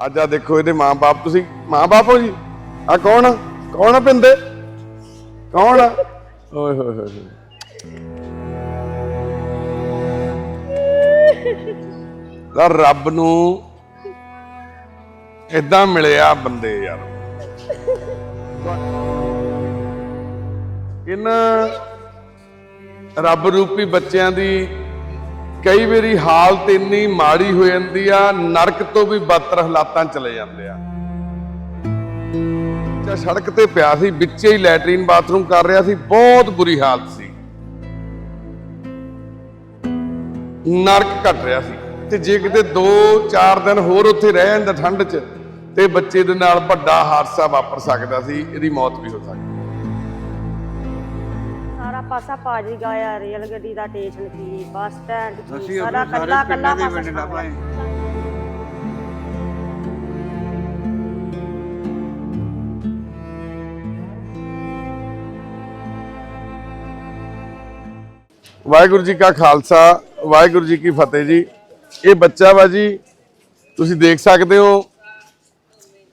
ਅੱਜ ਆ ਦੇਖੋ ਇਹਦੇ ਮਾਂ-ਬਾਪ, ਤੁਸੀਂ ਮਾਂ-ਬਾਪ ਹੋ ਜੀ? ਆ ਕੌਣ ਆ? ਕੌਣ ਆ ਪਿੰਦੇ ਕੌਣ ਆ? ਓਏ ਹੋਏ ਹੋਏ ਹੋਏ। ਦਾ ਰੱਬ ਨੂੰ ਇਦਾਂ ਮਿਲਿਆ ਬੰਦੇ ਯਾਰ। ਇਹਨਾਂ ਰੱਬ ਰੂਪੀ ਬੱਚਿਆਂ ਦੀ ਕਈ ਵਾਰੀ ਹਾਲਤ ਇੰਨੀ ਮਾੜੀ ਹੋ ਜਾਂਦੀ ਆ, ਨਰਕ ਤੋਂ ਵੀ ਬਦਤਰ ਹਾਲਾਤਾਂ ਚਲੇ ਜਾਂਦੇ ਆ। ਬੱਚਾ ਸੜਕ ਤੇ ਪਿਆ ਸੀ, ਵਿੱਚੇ ਹੀ ਲੈਟਰੀਨ ਬਾਥਰੂਮ ਕਰ ਰਿਹਾ ਸੀ, ਬਹੁਤ ਬੁਰੀ ਹਾਲਤ ਸੀ। ਨਰਕ ਘਟ ਰਿਹਾ ਸੀ। ਤੇ ਜੇ ਕਿਤੇ 2-4 ਦਿਨ ਹੋਰ ਉੱਥੇ ਰਹਿ ਜਾਂਦਾ ਠੰਡ 'ਚ, ਤੇ ਬੱਚੇ ਦੇ ਨਾਲ ਵੱਡਾ ਹਾਦਸਾ ਵਾਪਰ ਸਕਦਾ ਸੀ, ਇਹਦੀ ਮੌਤ ਵੀ ਹੋ ਸਕਦੀ। ਪਾਸਾ ਪਾਜੀ ਗਾਇਆ ਰੇਲ ਗੱਡੀ ਦਾ ਸਟੇਸ਼ਨ ਕੀ ਬੱਸ ਸਟੈਂਡ ਕੀ ਸਾਰਾ ਕੱਲਾ ਕੱਲਾ ਪਾਸਾ ਭਾਈ ਵਾਹਿਗੁਰੂ ਜੀ ਕਾ ਖਾਲਸਾ ਵਾਹਿਗੁਰੂ ਜੀ ਕੀ ਫਤਿਹ ਜੀ। ਇਹ ਬੱਚਾ ਵਾ ਜੀ ਤੁਸੀਂ ਦੇਖ ਸਕਦੇ ਹੋ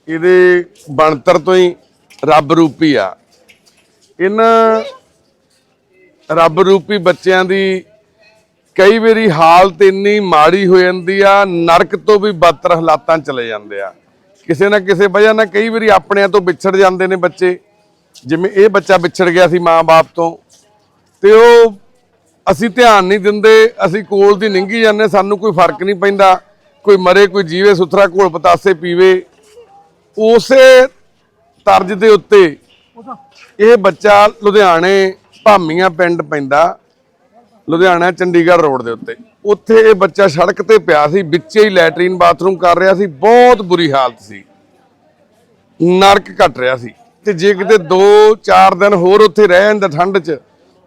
ਇਹਦੇ ਬਣਤਰ ਤੋਂ ਹੀ ਰੱਬ ਰੂਪੀ ਆ। ਇਹਨਾਂ ਰੱਬ ਰੂਪੀ ਬੱਚਿਆਂ ਦੀ ਕਈ ਵਾਰੀ ਹਾਲਤ ਇੰਨੀ ਮਾੜੀ ਹੋ ਜਾਂਦੀ ਆ, ਨਰਕ ਤੋਂ ਵੀ ਬਦਤਰ ਹਾਲਾਤਾਂ ਚਲੇ ਜਾਂਦੇ ਆ। ਕਿਸੇ ਨਾ ਕਿਸੇ ਵਜ੍ਹਾ ਨਾਲ ਕਈ ਵਾਰੀ ਆਪਣਿਆਂ ਤੋਂ ਵਿਛੜ ਜਾਂਦੇ ਨੇ ਬੱਚੇ। ਜਿਵੇਂ ਇਹ ਬੱਚਾ ਵਿਛੜ ਗਿਆ ਸੀ ਮਾਂ-ਬਾਪ ਤੋਂ, ਤੇ ਉਹ ਅਸੀਂ ਧਿਆਨ ਨਹੀਂ ਦਿੰਦੇ, ਅਸੀਂ ਕੋਲ ਦੀ ਨਿੰਗੀ ਜਾਂਦੇ ਸਾਨੂੰ ਕੋਈ ਫ਼ਰਕ ਨਹੀਂ ਪੈਂਦਾ। ਕੋਈ ਮਰੇ, ਕੋਈ ਜੀਵੇ, ਸੁਥਰਾ, ਘੋਲ ਪਤਾਸੇ ਪੀਵੇ। ਉਸੇ ਤਰਜ ਦੇ ਉੱਤੇ ਇਹ ਬੱਚਾ ਲੁਧਿਆਣੇ ਭਾਮੀਆਂ ਪਿੰਡ ਪੈਂਦਾ ਲੁਧਿਆਣਾ ਚੰਡੀਗੜ੍ਹ ਰੋਡ ਦੇ ਉੱਤੇ। ਉੱਥੇ ਇਹ ਬੱਚਾ ਸੜਕ ਤੇ ਪਿਆ ਸੀ, ਵਿੱਚੇ ਹੀ ਲੈਟਰੀਨ ਬਾਥਰੂਮ ਕਰ ਰਿਹਾ ਸੀ, ਬਹੁਤ ਬੁਰੀ ਹਾਲਤ ਸੀ। ਨਰਕ ਘਟ ਰਿਹਾ ਸੀ। ਤੇ ਜੇ ਕਿਤੇ 2-4 ਦਿਨ ਹੋਰ ਉੱਥੇ ਰਹਿ ਜਾਂਦਾ ਠੰਡ 'ਚ,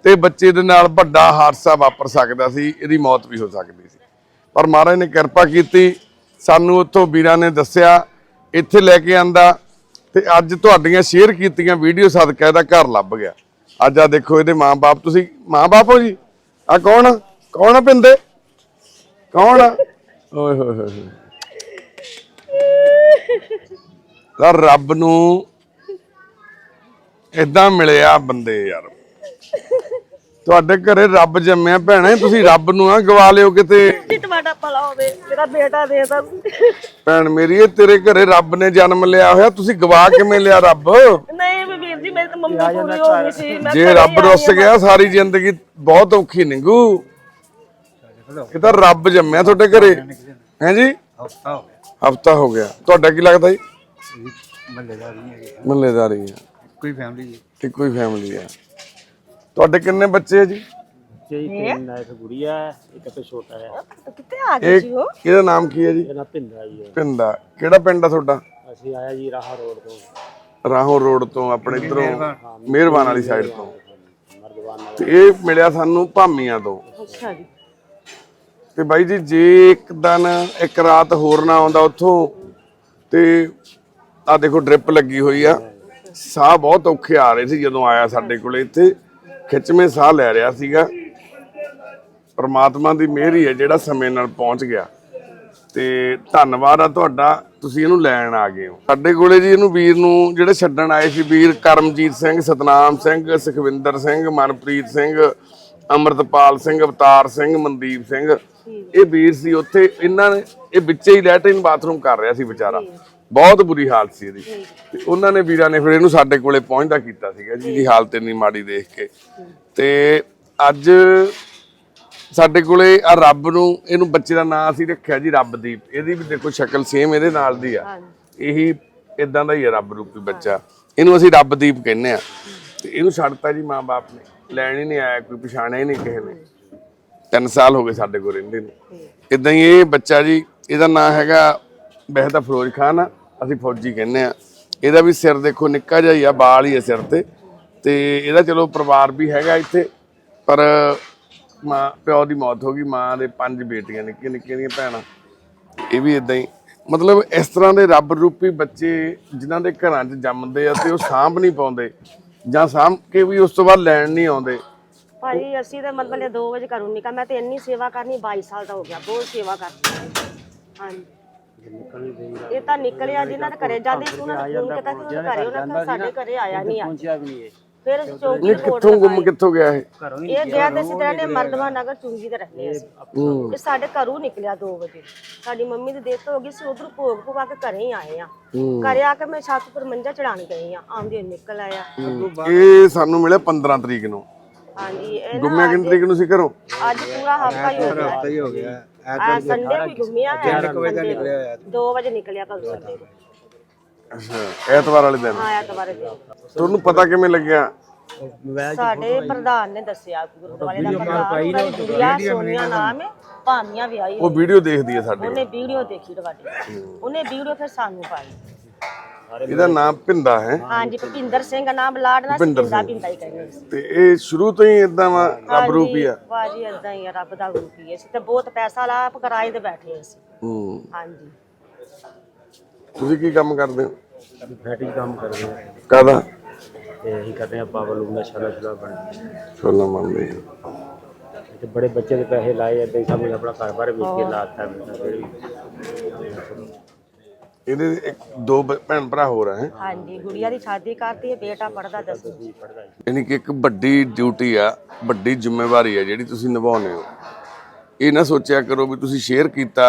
ਤੇ ਬੱਚੇ ਦੇ ਨਾਲ ਵੱਡਾ ਹਾਦਸਾ ਵਾਪਰ ਸਕਦਾ ਸੀ, ਇਹਦੀ ਮੌਤ ਵੀ ਹੋ ਸਕਦੀ ਸੀ। ਪਰ ਮਹਾਰਾਜ ਨੇ ਕਿਰਪਾ ਕੀਤੀ, ਸਾਨੂੰ ਉੱਥੋਂ ਵੀਰਾਂ ਨੇ ਦੱਸਿਆ, ਇੱਥੇ ਲੈ ਕੇ ਆਂਦਾ, ਤੇ ਅੱਜ ਤੁਹਾਡੀਆਂ ਸ਼ੇਅਰ ਕੀਤੀਆਂ ਵੀਡੀਓ ਸਦਕਾ ਇਹਦਾ ਘਰ ਲੱਭ ਗਿਆ। ਅੱਜ ਆ ਦੇਖੋ ਇਹਦੇ ਮਾਂ-ਬਾਪ ਤੁਸੀਂ ਮਾਂ-ਬਾਪ ਹੋ ਜੀ? ਆ ਕੌਣ ਆ? ਕੌਣ ਆ ਪਿੰਦੇ ਕੌਣ ਆ? ਓਏ ਹੋਏ ਹੋਏ ਹੋਏ। ਤਾਂ ਰੱਬ ਨੂੰ ਇਦਾਂ ਮਿਲਿਆ ਬੰਦੇ ਯਾਰ। ਤੁਹਾਡੇ ਘਰੇ ਰੱਬ ਜੰਮਿਆ ਭੈਣੇ ਤੁਸੀਂ ਰੱਬ ਨੂੰ ਆ ਗਵਾ ਲਿਓ ਕਿਤੇ। ਤੁਹਾਡਾ ਭਲਾ ਹੋਵੇ ਮੇਰਾ ਬੇਟਾ ਦੇ ਤਾ। ਭੈਣ ਮੇਰੀ ਇਹ ਤੇਰੇ ਘਰੇ ਰੱਬ ਨੇ ਜਨਮ ਲਿਆ ਹੋਇਆ ਤੁਸੀਂ ਗਵਾ ਕਿਵੇਂ ਲਿਆ ਰੱਬ? ਨਹੀਂ ਵੀਰ ਜੀ ਮੇਰੀ ਤਾਂ ਮੰਮੀ ਪੂਰੀ ਹੋ ਗਈ ਸੀ ਮੈਂ ਜੇ ਰੱਬ ਰੁੱਸ ਹਾਂ। ਗਿਆ ਸਾਰੀ ਜ਼ਿੰਦਗੀ ਬਹੁਤ ਔਖੀ ਨਿੰਗੂ। ਇਹ ਤਾਂ ਰੱਬ ਜੰਮਿਆ ਤੁਹਾਡੇ ਘਰੇ? ਹੈ ਜੀ? ਹਫਤਾ ਹੋ ਗਿਆ। ਹਫਤਾ ਹੋ ਗਿਆ। ਤੁਹਾਡਾ ਕੀ ਲੱਗਦਾ ਜੀ? ਮੱਲੇਦਾਰ ਹੈਗੇ ਮੱਲੇਦਾਰੀ ਆ। ਕੋਈ ਫੈਮਿਲੀ ਜੀ। ਹੀ ਫੈਮਿਲੀ ਆ। ਤੁਹਾਡੇ ਕਿੰਨੇ ਬੱਚੇ ਆ ਜੀ? ਜੀ ਤਿੰਨ ਆ, ਇੱਕ ਗੁੜੀਆ ਹੈ ਇੱਕ ਤੇ ਛੋਟਾ ਹੈ ਕਿੱਥੇ ਆ ਗਏ ਸੀ ਉਹ? ਇਹਦਾ ਨਾਮ ਕੀ ਹੈ ਜੀ? ਇਹਦਾ ਭਿੰਦਾ ਜੀ ਹੈ। ਪਿੰਡਾ ਕਿਹੜਾ ਪਿੰਡ ਆ ਤੁਹਾਡਾ? ਅਸੀਂ ਆਇਆ ਜੀ ਰਾਹ ਰੋਡ ਤੋਂ। ਰਾਹੋਂ ਰੋਡ ਤੋਂ ਆਪਣੇ ਇਧਰੋਂ ਮਿਹਰਬਾਨ ਵਾਲੀ ਸਾਈਡ ਤੋਂ। ਇਹ ਮਿਲਿਆ ਸਾਨੂੰ ਭਾਮੀਆਂ ਤੋਂ। ਅੱਛਾ ਜੀ। ਤੇ ਬਾਈ ਜੀ ਜੇ ਇੱਕ ਦਿਨ ਇੱਕ ਰਾਤ ਹੋਰ ਨਾ ਆਉਂਦਾ ਉੱਥੋਂ ਤੇ ਆ ਦੇਖੋ ਡ੍ਰਿਪ ਲੱਗੀ ਹੋਈ ਆ। ਸਾਹ ਬਹੁਤ ਔਖੇ ਆ ਰਹੇ ਸੀ ਜਦੋਂ ਆਇਆ ਸਾਡੇ ਕੋਲੇ ਇੱਥੇ। ਖਿੱਚਵੇਂ ਸਾਹ ਲੈ ਰਿਹਾ ਸੀਗਾ। ਪ੍ਰਮਾਤਮਾ ਦੀ ਮਿਹਰ ਹੀ ਹੈ ਜਿਹੜਾ ਸਮੇਂ ਨਾਲ ਪਹੁੰਚ ਗਿਆ। ਤੇ ਧੰਨਵਾਦ ਆ ਤੁਹਾਡਾ ਤੁਸੀਂ ਇਹਨੂੰ ਲੈਣ ਆ ਗਏ ਹੋ। ਸਾਡੇ ਕੋਲੇ ਜੀ ਇਹਨੂੰ ਵੀਰ ਨੂੰ ਜਿਹੜੇ ਛੱਡਣ ਆਏ ਸੀ ਵੀਰ ਕਰਮਜੀਤ ਸਿੰਘ ਸਤਨਾਮ ਸਿੰਘ ਸੁਖਵਿੰਦਰ ਸਿੰਘ ਮਨਪ੍ਰੀਤ ਸਿੰਘ ਅਮਰਤਪਾਲ ਸਿੰਘ ਅਵਤਾਰ ਸਿੰਘ ਮਨਦੀਪ ਸਿੰਘ ਇਹ ਵੀਰ ਸੀ ਉੱਥੇ ਇਹਨਾਂ ਨੇ ਇਹ ਵਿੱਚੇ ਹੀ ਲੈਟਰਿਨ ਬਾਥਰੂਮ ਕਰ ਰਿਹਾ ਸੀ ਵਿਚਾਰਾ। ਬਹੁਤ ਬੁਰੀ ਹਾਲਤ ਸੀ ਇਹਦੀ। ਤੇ ਉਹਨਾਂ ਨੇ ਵੀਰਾਂ ਨੇ ਫਿਰ ਇਹਨੂੰ ਸਾਡੇ ਕੋਲੇ ਪਹੁੰਚਦਾ ਕੀਤਾ ਸੀਗਾ ਜੀ ਇਹਦੀ ਹਾਲਤ ਇੰਨੀ ਮਾੜੀ ਦੇਖ ਕੇ। ਤੇ ਅੱਜ ਸਾਡੇ ਕੋਲੇ ਆ ਰੱਬ ਨੂੰ ਇਹਨੂੰ ਬੱਚੇ ਦਾ ਨਾਂ ਅਸੀਂ ਰੱਖਿਆ ਜੀ ਰੱਬਦੀਪ ਇਹਦੀ ਵੀ ਦੇਖੋ ਸ਼ਕਲ ਸੇਮ ਇਹਦੇ ਨਾਲ ਦੀ ਆ। ਇਹੀ ਇਦਾਂ ਦਾ ਹੀ ਆ ਰੱਬ ਰੂਪੀ ਬੱਚਾ। ਇਹਨੂੰ ਅਸੀਂ ਰੱਬਦੀਪ ਕਹਿੰਦੇ ਆ। ਤੇ ਇਹਨੂੰ ਛੱਡਤਾ ਜੀ ਮਾਂ-ਬਾਪ ਨੇ। ਲੈਣ ਹੀ ਨਹੀਂ ਆਇਆ ਕੋਈ ਪਛਾਣਿਆ ਹੀ ਨਹੀਂ ਕਿਸੇ ਨੇ। ਤਿੰਨ ਸਾਲ ਹੋ ਗਏ ਸਾਡੇ ਕੋਲ ਰਹਿੰਦੇ ਨੂੰ। ਇਦਾਂ ਹੀ ਇਹ ਬੱਚਾ ਜੀ ਇਹਦਾ ਨਾਂ ਹੈਗਾ ਤਾਂ ਫਿਰੋਜ਼ ਖਾਨ ਆ ਅਸੀਂ ਫੌਜੀ ਕਹਿੰਦੇ ਆ। ਇਹਦਾ ਵੀ ਸਿਰ ਦੇਖੋ ਨਿੱਕਾ ਜਿਹਾ ਹੀ ਆ ਬਾਲ ਹੀ ਆ ਸਿਰ ਤੇ। ਤੇ ਇਹਦਾ ਚਲੋ ਪਰਿਵਾਰ ਵੀ ਹੈਗਾ ਇੱਥੇ। ਪਰ ਮਾਂ ਪਿਓ ਦੀ ਮੌਤ ਹੋ ਗਈ ਮਾਂ ਦੇ ਪੰਜ ਬੇਟੀਆਂ ਨਿੱਕੀਆਂ ਨਿੱਕੀਆਂ ਦੀਆਂ ਭੈਣਾਂ। ਇਹ ਵੀ ਇਦਾਂ ਹੀ। ਮਤਲਬ ਇਸ ਤਰ੍ਹਾਂ ਦੇ ਰੱਬ ਰੂਪੀ ਬੱਚੇ ਜਿਨ੍ਹਾਂ ਦੇ ਘਰਾਂ 'ਚ ਜੰਮਦੇ ਆ ਤੇ ਉਹ ਸਾਂਭ ਨਹੀਂ ਪਾਉਂਦੇ ਜਾਂ ਸਾਂਭ ਕੇ ਵੀ ਉਸ ਤੋਂ ਬਾਅਦ ਲੈਣ ਨਹੀਂ ਆਉਂਦੇ। ਭਾਈ ਅਸੀਂ ਤਾਂ ਮਤਲਬ 2 ਵਜੇ ਘਰੋਂ ਨਿਕਲ ਮੈਂ ਤੇ ਇੰਨੀ ਸੇਵਾ ਕਰਨੀ 22 ਸਾਲ ਦਾ ਹੋ ਗਿਆ ਬਹੁਤ ਸੇਵਾ ਕਰਦੀ ਹਾਂ। ਹਾਂਜੀ। ਇਹ ਤਾਂ ਨਿਕਲਿਆ ਜਿਨ੍ਹਾਂ ਦੇ ਘਰੇ ਜਾਂਦੇ ਸੀ ਉਹਨਾਂ ਨੇ ਫੋਨ ਕੀਤਾ ਕਿ ਉਹਦੇ ਘਰੇ ਉਹਨਾਂ ਨੇ ਸਾਡੇ ਘਰੇ ਆਇਆ ਨਹੀਂ ਆ। ਪਹੁੰਚਿਆ ਵੀ ਨਹੀਂ ਇਹ। ਫਿਰ ਇਹ ਚੌਂਕੀ ਕਿੱਥੋਂ ਗੁੰਮ ਕਿੱਥੋਂ ਗਿਆ ਇਹ? ਇਹ ਗਿਆ ਤੇ ਸਿੱਧਾ ਨੇ ਮਰਦਵਾ ਨਗਰ ਚੁੰਗੀ ਤੇ ਰੱਖੇ ਅਸੀਂ। ਹੂੰ। ਇਹ ਸਾਡੇ ਘਰੋਂ ਨਿਕਲਿਆ 2 ਵਜੇ। ਸਾਡੀ ਮੰਮੀ ਦੀ ਡੈਥ ਹੋ ਗਈ ਸੀ ਉਧਰ ਭੋਗ ਭੁਗਾ ਕੇ ਘਰੇ ਹੀ ਆਏ ਆ ਹੂੰ। ਘਰੇ ਆ ਕੇ ਮੈਂ ਛੱਤ ਪਰ ਮੰਜਾ ਚੜਾਣ ਗਈ ਆ ਆਉਂਦੇ ਨਿਕਲ ਆਇਆ। ਇਹ ਸਾਨੂੰ ਮਿਲਿਆ 15 ਤਰੀਕ ਨੂੰ। ਹਾਂਜੀ ਇਹ ਨਾ ਗੁੰਮਿਆ ਕਿੰਨੀ ਤਰੀਕ ਨੂੰ ਸੀ ਘਰੋਂ? ਅੱਜ ਪੂਰਾ ਹਫਤਾ ਹੀ ਹੋ ਗਿਆ। ਹਫਤਾ ਹੀ ਹੋ ਗਿਆ। ਆ ਸੰਡੇ ਵੀ ਗੁੰਮਿਆ ਹੈ। ਵਜੇ ਨਿਕਲਿਆ ਹੋਇਆ 2 ਵਜੇ ਨਿਕਲਿਆ ਕੱਲ ਸੰਡੇ ਨੂੰ। ਅੱਛਾ ਐਤਵਾਰ ਵਾਲੇ ਦਿਨ। ਆਇਆ ਦੁਬਾਰੇ ਤੇ ਤੁਹਾਨੂੰ ਪਤਾ ਕਿਵੇਂ ਲੱਗਿਆ? ਸਾਡੇ ਪ੍ਰਧਾਨ ਨੇ ਦੱਸਿਆ ਗੁਰਦੁਆਰੇ ਦਾ ਪ੍ਰਧਾਨ ਉਹਨਾਂ ਦੀ ਗੁੜੀਆ ਸੋਨੀਆ ਨਾਮ ਹੈ ਭਾਮੀਆਂ ਵਿਆਹੀ ਉਹ ਵੀਡੀਓ ਦੇਖਦੀ ਹੈ ਸਾਡੇ। ਉਹਨੇ ਵੀਡੀਓ ਦੇਖੀ ਤੁਹਾਡੀ। ਉਹਨੇ ਵੀਡੀਓ ਫਿਰ ਸਾਨੂੰ ਪਾਈ। ਇਹਦਾ ਨਾਮ ਪਿੰਦਾ ਹੈ। ਹਾਂਜੀ ਭਪਿੰਦਰ ਸਿੰਘ ਨਾਮ ਲਾੜਨਾ ਪਿੰਦਾ। ਪਿੰਦਾ ਹੀ ਕਹਿੰਦੇ ਸੀ। ਤੇ ਇਹ ਸ਼ੁਰੂ ਤੋਂ ਹੀ ਇਦਾਂ ਵਾ ਰੱਬ ਰੂਪੀ ਆ। ਬਾਜੀ ਏਦਾਂ ਹੀ ਆ ਰੱਬ ਦਾ ਰੂਪ ਹੀ ਹੈ। ਅਸੀਂ ਤੇ ਬਹੁਤ ਪੈਸਾ ਲਾ ਆਪ ਕਿਰਾਏ ਤੇ ਬੈਠੇ ਅਸੀਂ। ਹੂੰ। ਹਾਂਜੀ। ਤੁਸੀਂ ਕੀ ਕੰਮ ਕਰਦੇ ਹੋ? ਫੈਟੀ ਕੰਮ ਕਰਦੇ ਆ ਕਾਦਾ ਤੇ ਅਸੀਂ ਕਰਦੇ ਆ ਪਾਵਰ ਲੂਮ ਦਾ ਛਾਲਾ ਛਾਲਾ ਬਣ ਸੋਨਾ ਮੰਨਦੇ। ਤੇ ਬੜੇ ਬੱਚੇ ਦੇ ਪੈਸੇ ਲਾਏ ਏਦਾਂ ਹੀ ਸਭ ਨੇ ਆਪਣਾ ਘਰ ਬਾਰ ਵੇਚ ਕੇ ਲਾਤਾ ਫਿਰ ਵੀ। ਇਹਦੇ ਇੱਕ ਦੋ ਭੈਣ ਭਰਾ ਹੋਰ ਹੈ? ਹਾਂਜੀ ਗੁੜੀਆ ਦੀ ਸ਼ਾਦੀ ਕਰਤੀ ਹੈ ਬੇਟਾ ਪੜਦਾ ਦਸਵੀਂ ਯਾਨੀ ਕਿ ਇੱਕ ਵੱਡੀ ਡਿਊਟੀ ਆ ਵੱਡੀ ਜ਼ਿੰਮੇਵਾਰੀ ਆ ਜਿਹੜੀ ਤੁਸੀਂ ਨਿਭਾਉਂਦੇ ਹੋ। ਇਹ ਨਾ ਸੋਚਿਆ ਕਰੋ ਵੀ ਤੁਸੀਂ ਸ਼ੇਅਰ ਕੀਤਾ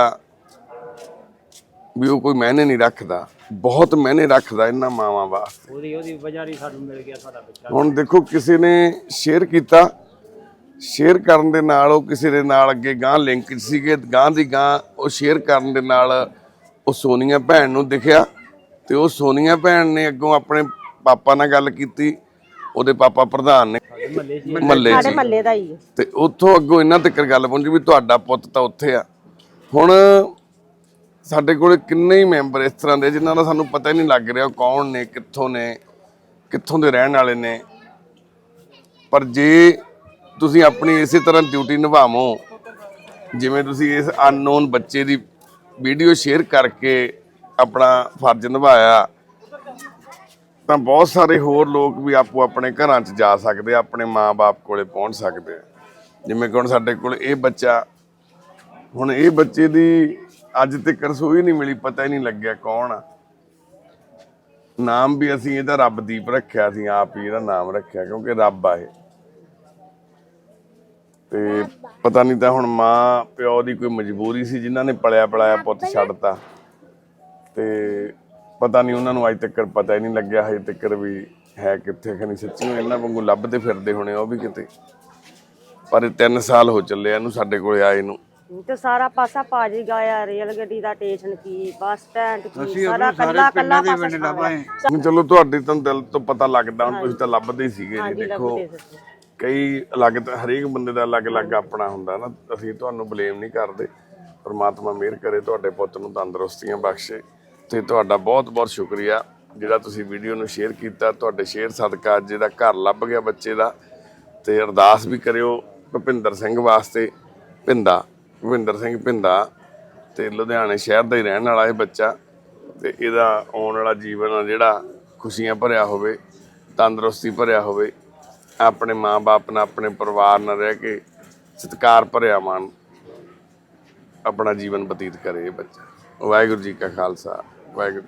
ਵੀ ਉਹ ਕੋਈ ਮਾਇਨੇ ਨਹੀਂ ਰੱਖਦਾ। ਬਹੁਤ ਮਾਇਨੇ ਰੱਖਦਾ ਇਹਨਾਂ ਮਾਵਾਂ ਵਾਸਤੇ। ਉਹਦੀ ਉਹਦੀ ਵਜ੍ਹਾ ਹੀ ਸਾਨੂੰ ਮਿਲ ਗਿਆ ਸਾਡਾ ਬੱਚਾ। ਹੁਣ ਦੇਖੋ ਕਿਸੇ ਨੇ ਸ਼ੇਅਰ ਕੀਤਾ। ਸ਼ੇਅਰ ਕਰਨ ਦੇ ਨਾਲ ਉਹ ਕਿਸੇ ਦੇ ਨਾਲ ਅੱਗੇ ਗਾਂ ਲਿੰਕ ਸੀਗੇ ਗਾਂ ਦੀ ਗਾਂ ਉਹ ਸ਼ੇਅਰ ਕਰਨ ਦੇ ਨਾਲ ਉਹ ਸੋਨੀਆ ਭੈਣ ਨੂੰ ਦਿਖਿਆ ਤੇ ਉਹ ਸੋਨੀਆ ਭੈਣ ਨੇ ਅੱਗੋਂ ਆਪਣੇ ਪਾਪਾ ਨਾਲ ਗੱਲ ਕੀਤੀ। ਉਹਦੇ ਪਾਪਾ ਪ੍ਰਧਾਨ ਨੇ। ਮੱਲੇ ਸਾਡੇ ਮੱਲੇ ਦਾ ਹੀ। ਹੈ। ਤੇ ਉੱਥੋਂ ਅੱਗੋਂ ਇਹਨਾਂ ਤੱਕ ਗੱਲ ਪਹੁੰਚੀ ਵੀ ਤੁਹਾਡਾ ਪੁੱਤ ਤਾਂ ਉੱਥੇ ਆ। ਹੁਣ ਸਾਡੇ ਕੋਲ ਕਿੰਨੇ ਹੀ ਮੈਂਬਰ ਇਸ ਤਰ੍ਹਾਂ ਦੇ ਜਿਨ੍ਹਾਂ ਦਾ ਸਾਨੂੰ ਪਤਾ ਹੀ ਨਹੀਂ ਲੱਗ ਰਿਹਾ ਉਹ ਕੌਣ ਨੇ, ਕਿੱਥੋਂ ਨੇ, ਕਿੱਥੋਂ ਦੇ ਰਹਿਣ ਵਾਲੇ ਨੇ। ਪਰ ਜੇ ਤੁਸੀਂ ਆਪਣੀ ਇਸੇ ਤਰ੍ਹਾਂ ਡਿਊਟੀ ਨਿਭਾਵੋ, ਜਿਵੇਂ ਤੁਸੀਂ ਇਸ ਅਨਨੋਨ ਬੱਚੇ ਦੀ ਵੀਡੀਓ ਸ਼ੇਅਰ ਕਰਕੇ ਆਪਣਾ ਫਰਜ਼ ਨਿਭਾਇਆ, ਤਾਂ ਬਹੁਤ ਸਾਰੇ ਹੋਰ ਲੋਕ ਵੀ ਆਪੋ ਆਪਣੇ ਘਰਾਂ 'ਚ ਜਾ ਸਕਦੇ ਆ, ਆਪਣੇ ਮਾਪੇ ਕੋਲੇ ਪਹੁੰਚ ਸਕਦੇ ਆ। ਜਿਵੇਂ ਕਿ ਹੁਣ ਸਾਡੇ ਕੋਲ ਇਹ ਬੱਚਾ, ਹੁਣ ਇਹ ਬੱਚੇ ਦੀ ਅੱਜ ਤੱਕ ਰਸੋਈ ਨਹੀਂ ਮਿਲੀ ਪਤਾ ਹੀ ਨਹੀਂ ਲੱਗਿਆ ਕੌਣ ਆ। ਨਾਮ ਵੀ ਅਸੀਂ ਇਹਦਾ ਰੱਬਦੀਪ ਰੱਖਿਆ ਸੀ ਆਪ ਹੀ ਇਹਦਾ ਨਾਮ ਰੱਖਿਆ ਕਿਉਂਕਿ ਰੱਬ ਆ ਇਹ। ਤੇ ਪਤਾ ਨਹੀਂ ਤਾਂ ਹੁਣ ਮਾਂ ਪਿਓ ਦੀ ਕੋਈ ਮਜਬੂਰੀ ਸੀ ਜਿਨ੍ਹਾਂ ਨੇ ਪਲਿਆ ਪਲਾਇਆ ਪੁੱਤ ਛੱਡਤਾ। ਤੇ ਪਤਾ ਨਹੀਂ ਉਹਨਾਂ ਨੂੰ ਅੱਜ ਤੱਕ ਪਤਾ ਹੀ ਨਹੀਂ ਲੱਗਿਆ ਹਜੇ ਤੱਕ ਵੀ ਹੈ ਕਿੱਥੇ ਖਣੀ ਸੱਚੀ ਨੂੰ ਇਹਨਾਂ ਵਾਂਗੂ ਲੱਭਦੇ ਫਿਰਦੇ ਹੋਣੇ ਉਹ ਵੀ ਕਿਤੇ। ਪਰ 3 ਸਾਲ ਹੋ ਚੱਲੇ ਇਹਨੂੰ ਸਾਡੇ ਕੋਲੇ ਆਏ ਨੂੰ। ਤੇ ਸਾਰਾ ਪਾਸਾ ਪਾਜੀ ਗਾਇਆ ਰੇਲ ਗੱਡੀ ਦਾ ਸਟੇਸ਼ਨ ਕੀ ਬੱਸ ਸਟੈਂਡ ਕੀ ਅਸੀਂ ਸਾਰਾ ਉਹਨੂੰ ਸਾਰੇ ਕੱਲਾ ਕੱਲਾ ਪਿੰਡਾਂ ਦੇ ਪਾਸਾ ਚਲੋ ਤੁਹਾਡੇ ਤਾਂ ਦਿਲ ਤੋਂ ਪਤਾ ਲੱਗਦਾ ਹੁਣ ਤੁਸੀਂ ਤਾਂ ਲੱਭਦੇ ਹੀ ਸੀਗੇ ਜੀ ਹਾਂਜੀ ਦੇਖੋ। ਲੱਭਦੇ ਸੀ। ਕਈ ਅਲੱਗ ਤਾਂ ਹਰੇਕ ਬੰਦੇ ਦਾ ਅਲੱਗ-ਅਲੱਗ ਆਪਣਾ ਹੁੰਦਾ ਨਾ ਅਸੀਂ ਤੁਹਾਨੂੰ ਬਲੇਮ ਨਹੀਂ ਕਰਦੇ। ਪਰਮਾਤਮਾ ਮਿਹਰ ਕਰੇ ਤੁਹਾਡੇ ਪੁੱਤ ਨੂੰ ਤੰਦਰੁਸਤੀਆਂ ਬਖਸ਼ੇ। ਤੇ ਤੁਹਾਡਾ ਬਹੁਤ-ਬਹੁਤ ਸ਼ੁਕਰੀਆ ਜਿਹੜਾ ਤੁਸੀਂ ਵੀਡੀਓ ਨੂੰ ਸ਼ੇਅਰ ਕੀਤਾ ਤੁਹਾਡੇ ਸ਼ੇਅਰ ਸਦਕਾ ਅੱਜ ਇਹਦਾ ਘਰ ਲੱਭ ਗਿਆ ਬੱਚੇ ਦਾ। ਤੇ ਅਰਦਾਸ ਵੀ ਕਰਿਓ ਭੁਪਿੰਦਰ ਸਿੰਘ ਵਾਸਤੇ ਪਿੰਦਾ ਭੁਪਿੰਦਰ ਸਿੰਘ ਭਿੰਦਾ ਤੇ ਲੁਧਿਆਣੇ ਸ਼ਹਿਰ ਦਾ ਹੀ ਰਹਿਣ ਵਾਲਾ ਇਹ ਬੱਚਾ ਤੇ ਇਹਦਾ ਆਉਣ ਵਾਲਾ ਜੀਵਨ ਆ ਜਿਹੜਾ ਖੁਸ਼ੀਆਂ ਭਰਿਆ ਹੋਵੇ, ਤੰਦਰੁਸਤੀ ਭਰਿਆ ਹੋਵੇ, ਆਪਣੇ ਮਾਂ-ਬਾਪ ਨਾਲ, ਆਪਣੇ ਪਰਿਵਾਰ ਨਾਲ ਰਹਿ ਕੇ ਸਤਿਕਾਰ ਭਰਿਆ ਮਨ ਆਪਣਾ ਜੀਵਨ ਬਤੀਤ ਕਰੇ ਇਹ ਬੱਚਾ। ਵਾਹਿਗੁਰੂ ਜੀ ਕਾ ਖਾਲਸਾ, ਵਾਹਿਗੁਰੂ।